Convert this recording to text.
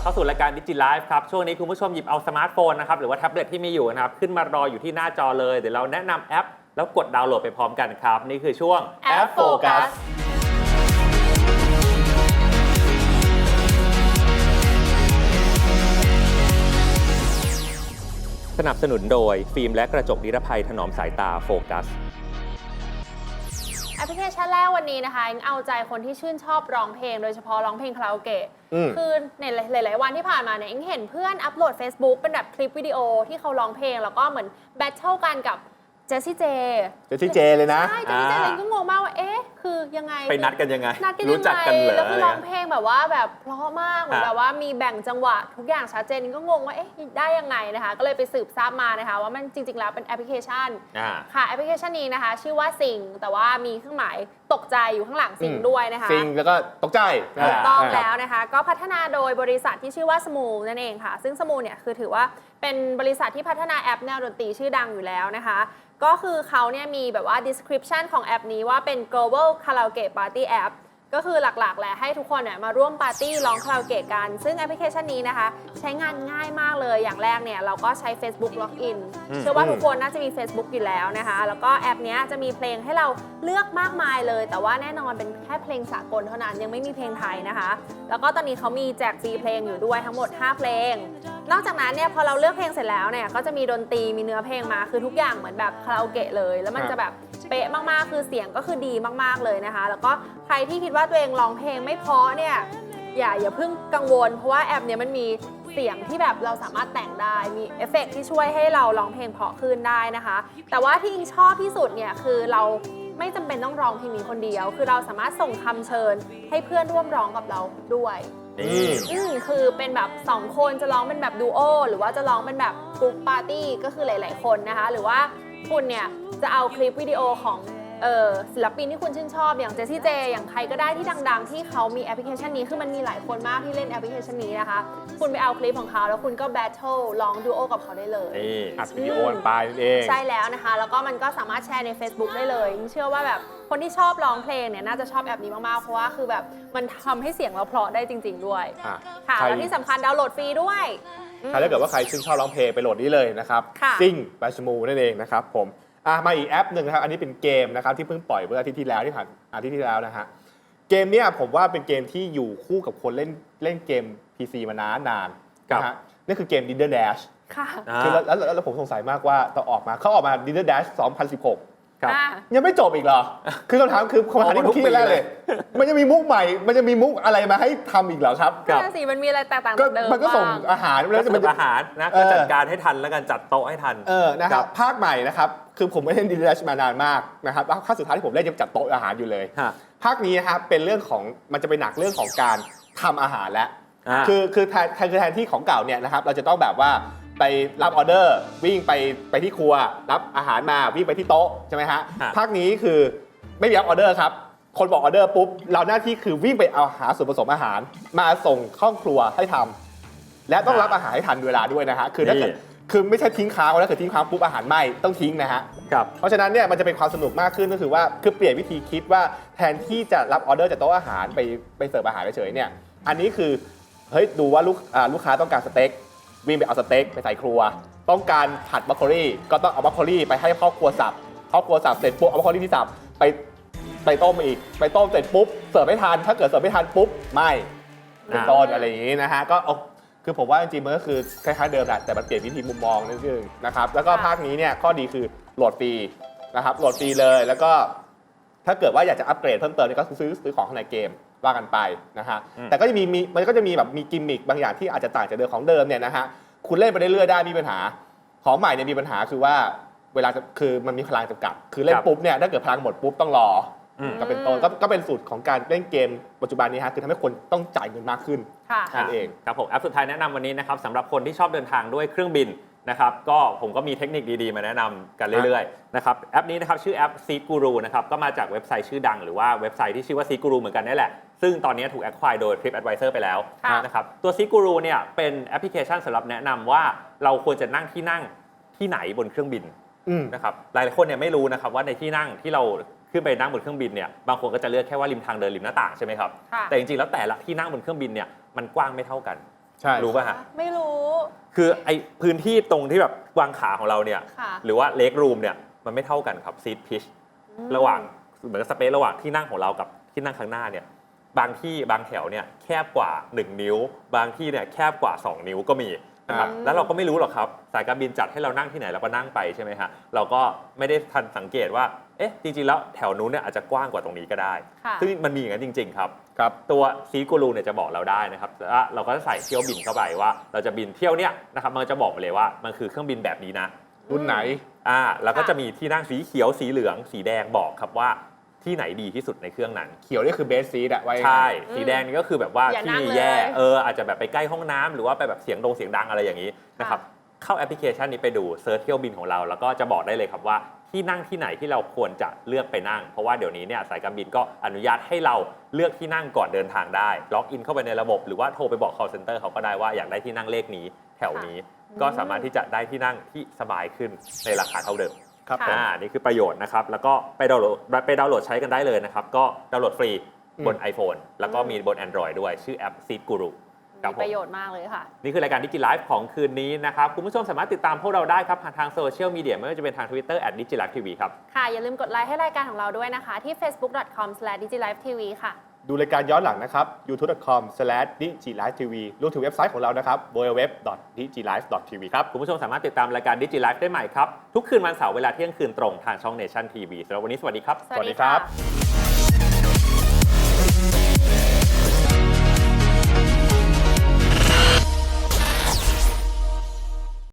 บเข้าสู่รายการดิจิไลฟ์ครับ ช่วงนี้คุณผู้ชมหยิบเอาสมาร์ทโฟนนะครับ หรือว่าแท็บเล็ตที่มีอยู่นะครับ ขึ้นมารออยู่ที่หน้าจอเลย เดี๋ยวเราแนะนำแอป แล้วกดดาวน์โหลดไปพร้อมกันครับ นี่คือช่วงแอปโฟกัสสนับสนุนโดย ฟิล์มและกระจกนิรภัยถนอมสายตาโฟกัส แอปพลิเคชันแรกวันนี้นะคะอิงเอาใจคนที่ชื่นชอบร้องเพลง โดยเฉพาะร้องเพลงคาราโอเกะ อืม คือในหลาย ๆ วันที่ผ่านมาเนี่ยอิงเห็นเพื่อนอัปโหลด Facebook เป็นแบบคลิปวิดีโอที่เขาร้องเพลง แล้วก็เหมือนแบทเทิลกันกับเจสซี่เจ เจสซี่เจเลยนะใช่เจสซี่เจอ่าอิงก็งงมากว่าเอ๊ะ คือยังไงไปนัดกันยังไง นัดกันรู้ยังจักไงกันเหรอแล้วคืออะไรร้องเงี้ยเพลงแบบว่าแบบเพราะมากเหมือนฮะแบบว่ามีแบ่งจังหวะ ทุกอย่างชัดเจนอิงก็งงว่าเอ๊ะได้ยังไงนะคะ ก็เลยไปสืบทราบมานะคะ ว่ามันจริง ๆ แล้วเป็นแอปพลิเคชันอ่า ค่ะแอปพลิเคชันนี้นะคะ ชื่อว่าซิงแต่ว่ามีเครื่องหมายตกใจอยู่ข้างหลังซิงอืมด้วยนะคะ ซิงแล้วก็ตกใจถูกต้องอ่าแล้วนะคะ ก็พัฒนาโดยบริษัทที่ชื่อว่าสมูนั่นเองค่ะ ซึ่งสมูเนี่ยคือถือว่าเป็นบริษัทที่พัฒนาแอปแนวดนตรีชื่อดังอยู่แล้วนะคะ ก็คือเขาเนี่ยมีแบบว่า description ของแอปนี้ว่าเป็น global karaoke party app ก็คือหลักๆแหละให้ทุกคนเนี่ยมาร่วมปาร์ตี้ร้องคาราโอเกะกัน ซึ่งแอปพลิเคชันนี้นะคะ ใช้งานง่ายมากเลยอย่างแรกเนี่ยเราก็ใช้ Facebook Login อืมเชื่อว่าทุกคนน่าจะมี Facebook อยู่แล้วนะคะ แล้วก็แอปเนี้ยจะมีเพลงให้เราเลือกมากมายเลย แต่ว่าแน่นอนเป็นแค่เพลงสากลเท่านั้นยังไม่มีเพลงไทยนะคะ แล้วก็ตอนนี้เขามีแจกฟรีเพลงอยู่ด้วยทั้งหมด 5 เพลง นอกจากนั้นเนี่ยพอเราเลือกเพลงเสร็จแล้วเนี่ยก็จะมีดนตรีมีเนื้อเพลงมาคือทุกอย่างเหมือนแบบคาราโอเกะเลย แล้วมันจะแบบเป๊ะมากๆ คือเสียงก็คือดีมากๆเลยนะคะ แล้วก็ใครที่คิดว่าตัวเองร้องเพลงไม่เพราะเนี่ยอย่าอย่าเพิ่งกังวล เพราะว่าแอปเนี้ยมันมีเสียงที่แบบเราสามารถแต่งได้มีเอฟเฟกต์ที่ช่วยให้เราร้องเพลงเพาะขึ้นได้นะคะ แต่ว่าที่อิงชอบที่สุดเนี่ยคือเราไม่จำเป็นต้องร้องเพลงนี้คนเดียว คือเราสามารถส่งคำเชิญให้เพื่อนร่วมร้องกับเราด้วย นี่อืมคือเป็นแบบ 2 คนจะร้องเป็นแบบดูโอหรือว่าจะร้องเป็นแบบกรุ๊ปปาร์ตี้ก็คือหลาย ๆ คนนะคะ หรือว่าคุณเนี่ยจะเอาคลิปวิดีโอของ เออศิลปินที่คุณชื่นชอบอย่างเจสซี่เจอย่างใครก็ได้ที่ดัง ๆ ที่เขามีแอปพลิเคชันนี้คือมันมีหลายคนมากที่เล่นแอปพลิเคชันนี้นะคะ คุณไปเอาคลิปของเขาแล้วคุณก็แบทเทิลร้องดูโอกับเขาได้เลย นี่อัดวิดีโอกันไปนั่นเองใช่แล้วนะคะ แล้วก็มันก็สามารถแชร์ใน Facebook ได้เลยเชื่อว่าแบบคนที่ชอบร้องเพลงเนี่ยน่าจะชอบแอปนี้มากๆเพราะว่าคือแบบมันทำให้เสียงเราเพราะได้จริง ๆ ด้วยอะค่ะใครแล้วที่สำคัญดาวน์โหลดฟรีด้วยอืม ถ้าเกิดว่าใครชื่นชอบร้องเพลงไปโหลดนี้เลยนะครับค่ะ ซิงบาชมูนั่นเองนะครับผม อะมาอีกแอปหนึ่งนะครับ อันนี้เป็นเกมนะครับที่เพิ่งปล่อยเมื่ออาทิตย์ที่แล้วที่ผ่านอาทิตย์ที่แล้วนะฮะเกมเนี้ยผมว่าเป็นเกมที่อยู่คู่กับคนเล่นเล่นเกม PC มานานนานๆครับ นะฮะนั่นคือเกม Dinner Dash ค่ะอ่า คือแล้วแล้วแล้วแล้วผมสงสัยมากว่าตอนออกมาเขาออกมา Dinner Dash 2016 ครับ อ่า ยังไม่จบอีกเหรอ คือคำถามคือคำถามที่ผมคิดแรกเลย มันจะมีมุกใหม่ มันจะมีมุกอะไรมาให้ทำอีกเหรอครับ ครับ นั่นนะสิมันมีอะไรแตกต่างก็จากเดิมมันก็ส่งบ้าง อาหารแล้แล้ววจะจะเป็มันนจะอาหารนะเอก็อจัดการให้ทันแล้วกันจัดโต๊ะให้ทัน เออนะครัครับบภาคใหม่นะครับ คือผมไม่เล่นดีลัชมานานมากนะครับแล้วภาคสุดท้ายที่ผมเล่นยังจัดโต๊ะอาหารอยู่เลย ฮะ ภาคนี้นะครับเป็นเรื่องของมันจะเป็นหนักเรื่องของการทำอาหารแล้ว อ่า คือคือแทนคือแทนที่ของเก่าเนี่ยนะครับเราจะต้องแบบว่าไปรับออเดอร์ วิ่งไปไปที่ครัว รับอาหารมาวิ่งไปที่โต๊ะใช่ไหมฮะฮะ ภาคนี้คือไม่มีรับออเดอร์ครับคนบอกออเดอร์ปุ๊บเราหน้าที่คือวิ่งไปเอาหาส่วนผสมอาหาร มาส่งเข้าครัวให้ทำและต้องรับอาหารให้ทันเวลาด้วยนะฮะคือถ้าเกิดนี่ คือไม่ใช่ทิ้งค้างแล้วเกิดทิ้งค้างปุ๊บอาหารไหม้ต้องทิ้งนะฮะ ครับ เพราะฉะนั้นเนี่ยมันจะเป็นความสนุกมากขึ้นก็คือว่าคือเปลี่ยนวิธีคิดว่าแทนที่จะรับออเดอร์จากโต๊ะอาหารไปไปเสิร์ฟอาหารเฉยๆเนี่ยอันนี้คือเฮ้ยดูว่าลูกอ่าลูกค้าต้องการสเต็กวิ่งไปเอาสเต็กไปใส่ครัว ต้องการผัดบรอกโคลีก็ต้องเอาบรอกโคลีไปให้พ่อครัวสับพ่อครัวสับเสร็จปุ๊บเอาบรอกโคลีที่สับไปไปต้มอีก ไปต้มเสร็จปุ๊บเสิร์ฟไม่ทันถ้าเกิดเสิร์ฟไม่ทันปุ๊บไม่เป็นต้นอะไรอย่างนี้นะฮะก็เอา คือผมว่าจริงๆมันก็คือคล้ายๆเดิมแหละแต่มันเปลี่ยนวิธีมุมมองนิดนึงนะครับแล้วก็ค่ะภาคนี้เนี่ยข้อดีคือโหลดฟรีนะครับโหลดฟรีเลยแล้วก็ถ้าเกิดว่าอยากจะอัปเกรดเพิ่มเติมเนี่ยก็ซื้อซื้อของข้างในเกมว่ากันไปนะฮะอืมแต่ก็จะมีมีมันก็จะมีแบบมีกิมมิคบางอย่างที่อาจจะต่างจากเดิมของเดิมเนี่ยนะฮะคุณเล่นไปเรื่อยๆได้ไมมีปัญหา ของใหม่เนี่ยมีปัญหาคือว่าเวลาจะคือมันมีพลังจำกัด คือเล่นครับปุ๊บเนี่ยถ้าเกิดพลังหมดปุ๊บต้องรอ อืม ก็เป็นต้นก็ก็เป็นสูตรของการเล่นเกมปัจจุบันนี้ฮะคือทำให้คนต้องจ่ายเงินมากขึ้นค่ะ นั่นเอง ครับผมแอปสุดท้ายแนะนำวันนี้นะครับสำหรับคนที่ชอบเดินทางด้วยเครื่องบินนะครับก็ผมก็มีเทคนิคดีๆ มาแนะนำกันเรื่อยๆนะครับแอปนี้นะครับชื่อแอป Seed Guru นะครับก็มาจากเว็บไซต์ชื่อดังหรือว่าเว็บไซต์ที่ชื่อว่า Seed Guru เหมือนกันนี่แหละ ซึ่งตอนนี้ถูก acquire โดย TripAdvisor ไปแล้วค่ะ นะครับตัว Seed Guru เนี่ยเป็นแอปพลิเคชันสำหรับแนะนำว่าเราควรจะนั่งที่นั่งที่ไหนบนเครื่องบิน อืม นะครับหลายๆคนเนี่ยไม่รู้นะครับว่าในที่นั่งที่เรา ขึ้นไปนั่งบนเครื่องบินเนี่ยบางคนก็จะเลือกแค่ว่าริมทางเดินริมหน้าต่างใช่ไหมครับค่ะ แต่จริงๆแล้วแต่ละที่นั่งบนเครื่องบินเนี่ยมันกว้างไม่เท่ากัน ใช่รู้ป่ะฮะไม่รู้ คือไอพื้นที่ตรงที่แบบวางขาของเราเนี่ยค่ะ หรือว่าเลกรูมเนี่ยมันไม่เท่ากันครับซีทพิชอืมระหว่างเหมือนกับสเปซระหว่างที่นั่งของเรากับที่นั่งข้างหน้าเนี่ยบางที่บางแถวเนี่ยแคบกว่า 1 นิ้ว บางที่เนี่ยแคบกว่า 2 นิ้วก็มีนะครับอืม แล้วเราก็ไม่รู้หรอกครับสายการบินจัดให้เรานั่งที่ไหนเราก็นั่งไปใช่ไหมฮะเราก็ไม่ได้ทันสังเกตว่า เอ๊ะจริงๆแล้วแถวนู้นเนี่ยอาจจะกว้างกว่าตรงนี้ก็ได้ ค่ะ ซึ่งมันมีอย่างนั้นจริง ๆ ครับ ครับตัวซีกูรูเนี่ยจะบอกเราได้นะครับแล้วเราก็จะใส่เที่ยวบินเข้าไปว่า เราจะบินเที่ยวเนี่ยนะครับมันจะบอกมาเลยว่ามันคือเครื่องบินแบบนี้นะ รุ่นไหน อ่าแล้วก็ค่ะจะมีที่นั่งสีเขียวสีเหลือง สีแดงบอกครับว่าที่ไหนดีที่สุดในเครื่องนั้น เขียวนี่คือเบสซีดอะไว้ใช่ อืมสีแดงนี่ก็คือแบบว่าอย่าที่นั่งแย่เลยเอออาจจะแบบไปใกล้ห้องน้ำหรือว่าไปแบบเสียงดงเสียงดังอะไรอย่างนี้นะครับเข้าแอปพลิเคชันนี้ไปดูเซิร์ชเที่ยวบินของเรา แล้วก็จะบอกได้เลยครับว่า ที่นั่งที่ไหนที่เราควรจะเลือกไปนั่ง เพราะว่าเดี๋ยวนี้เนี่ยสายการบินก็อนุญาตให้เราเลือกที่นั่งก่อนเดินทางได้ ล็อกอินเข้าไปในระบบ หรือว่าโทรไปบอก call center เขาก็ได้ว่าอยากได้ที่นั่งเลขนี้แถวนี้ ก็สามารถที่จะได้ที่นั่งที่สบายขึ้นในราคาเท่าเดิมครับผมค่ะอ่านี่คือประโยชน์นะครับ แล้วก็ไปดาวน์โหลดไปดาวน์โหลดใช้กันได้เลยนะครับ ก็ดาวน์โหลดฟรีบน iPhone แล้วก็มีบน Android ด้วยชื่อแอป Seed Guru ครับมีผม ประโยชน์มากเลยค่ะ นี่คือรายการดิจิไลฟ์ของคืนนี้นะครับ คุณผู้ชมสามารถติดตามพวกเราได้ครับ ผ่านทางโซเชียลมีเดียไม่ว่าจะเป็นทาง Twitter at d i g i l i f e TV ครับ ค่ะ อย่าลืมกดไลค์ให้รายการของเราด้วยนะคะ ที่ facebook.com/digilifetv ค่ะ ดูรายการย้อนหลังนะครับ youtube.com/digilivetv รวมถึงเว็บไซต์ของเรานะครับ www.digilive.tv ครับ คุณผู้ชมสามารถติดตามรายการดิจิไลฟ์ได้ใหม่ครับ ทุกคืนวันเสาร์เวลาเที่ยงคืนตรงทางช่อง Nation TV สำหรับวันนี้สวัสดีครับ สวัสดีครับ